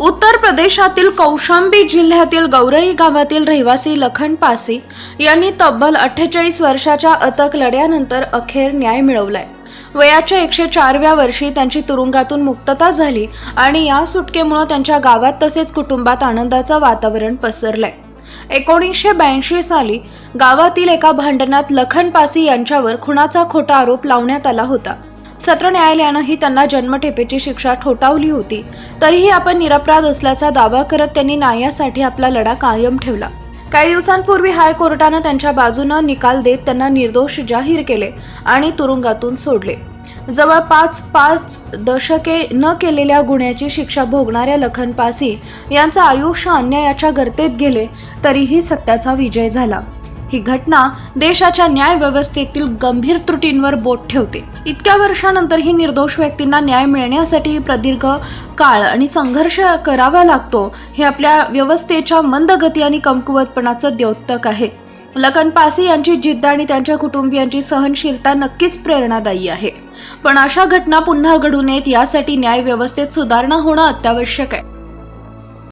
उत्तर प्रदेशातील कौशांबी जिल्ह्यातील गौरई गावातील रहिवासी लखन पासी यांनी तब्बल अठ्ठेचाळीस वर्षाच्या अटक लढ्यानंतर अखेर न्याय मिळवलाय. वयाच्या एकशे चारव्या वर्षी त्यांची तुरुंगातून मुक्तता झाली आणि या सुटकेमुळे त्यांच्या गावात तसेच कुटुंबात आनंदाचं वातावरण पसरलंय. एकोणीसशे ब्याऐंशी साली गावातील एका भांडणात लखन पासी यांच्यावर खुनाचा खोटा आरोप लावण्यात आला होता. सत्र न्यायालयानंही त्यांना जन्मठेपेची शिक्षा ठोठावली होती. तरीही आपण निरपराध असल्याचा दावा करत त्यांनी न्यायासाठी आपला लढा कायम ठेवला. काही दिवसांपूर्वी हायकोर्टानं त्यांच्या बाजूनं निकाल देत त्यांना निर्दोष जाहीर केले आणि तुरुंगातून सोडले. जवळपास पाच दशके न केलेल्या गुन्ह्याची शिक्षा भोगणाऱ्या लखन पासी यांचं आयुष्य अन्यायाच्या गर्तेत गेले तरीही सत्याचा विजय झाला. ही घटना देशाच्या न्याय व्यवस्थेतील गंभीर त्रुटींवर बोट ठेवते. इतक्या वर्षानंतर ही निर्दोष व्यक्तींना न्याय मिळण्यासाठी प्रदीर्घ काळ आणि संघर्ष करावा लागतो हे आपल्या व्यवस्थेच्या मंदगती आणि कमकुवतपणाचं द्योतक आहे. लखन पासी यांची जिद्द आणि त्यांच्या कुटुंबियांची सहनशीलता नक्कीच प्रेरणादायी आहे. पण अशा घटना पुन्हा घडू नयेत यासाठी न्याय व्यवस्थेत सुधारणा होणं अत्यावश्यक आहे.